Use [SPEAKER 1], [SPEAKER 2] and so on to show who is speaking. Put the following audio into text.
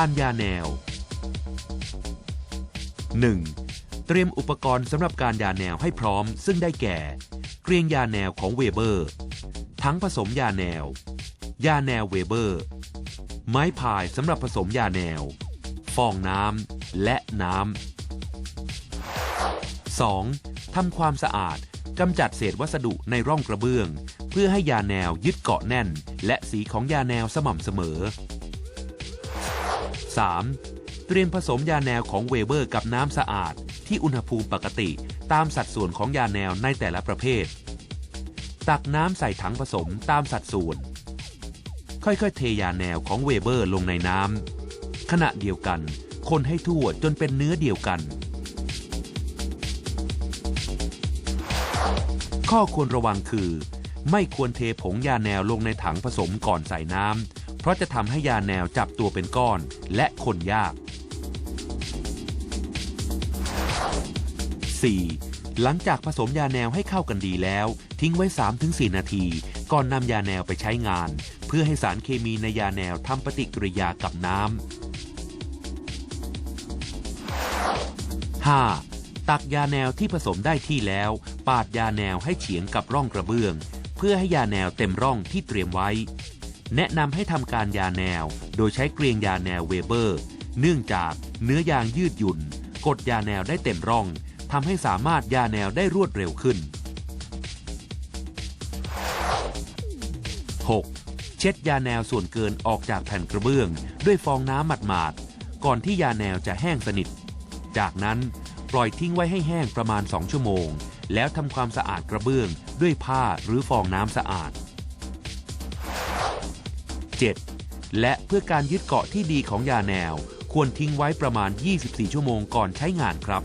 [SPEAKER 1] การยาแนว 1. เตรียมอุปกรณ์สำหรับการยาแนวให้พร้อม ซึ่งได้แก่ เกรียงยาแนวของเวเบอร์ ทั้งผสมยาแนว ยาแนวเวเบอร์ ไม้พายสำหรับผสมยาแนว ฟองน้ำและน้ำ 2. ทำความสะอาดกำจัดเศษวัสดุในร่องกระเบื้อง เพื่อให้ยาแนวยึดเกาะแน่น และสีของยาแนวสม่ำเสมอ 3. เตรียมผสมยาแนวของเวเบอร์กับน้ำสะอาด ที่อุณหภูมิปกติตามสัดส่วนของยาแนวในแต่ละประเภท ตักน้ำใส่ถังผสมตามสัดส่วน ค่อยๆ เทยาแนวของเวเบอร์ลงในน้ำขณะเดียวกัน คนให้ทั่วจนเป็นเนื้อเดียวกัน ข้อควรระวังคือ ไม่ควรเทผงยาแนวลงในถังผสมก่อนใส่น้ำ เพราะจะทำให้ยาแนวจับตัวเป็นก้อนและคนยาก 4. หลังจากผสมยาแนวให้เข้ากันดีแล้ว ทิ้งไว้ 3-4 นาที ก่อนนำยาแนวไปใช้งาน เพื่อให้สารเคมีในยาแนวทำปฏิกิริยากับน้ำ 5. ตักยาแนวที่ผสมได้ที่แล้ว ปาดยาแนวให้เฉียงกับร่องกระเบื้อง เพื่อให้ยาแนวเต็มร่องที่เตรียมไว้ แนะนำให้ทำการยาแนว โดยใช้เกลียงยาแนวเวเบอร์ เนื่องจากเนื้อยางยืดหยุ่น กดยาแนวได้เต็มร่องทำให้สามารถยาแนวได้รวดเร็วขึ้น 6. เช็ดยาแนวส่วนเกินออกจากแผ่นกระเบื้อง ด้วยฟองน้ำหมาดๆ ก่อนที่ยาแนวจะแห้งสนิท จากนั้นปล่อยทิ้งไว้ให้แห้งประมาณ 2 ชั่วโมง แล้วทำความสะอาดกระเบื้องด้วยผ้าหรือฟองน้ำสะอาด 7. และเพื่อการยึดเกาะที่ดีของยาแนว ควรทิ้งไว้ประมาณ 24 ชั่วโมงก่อนใช้งานครับ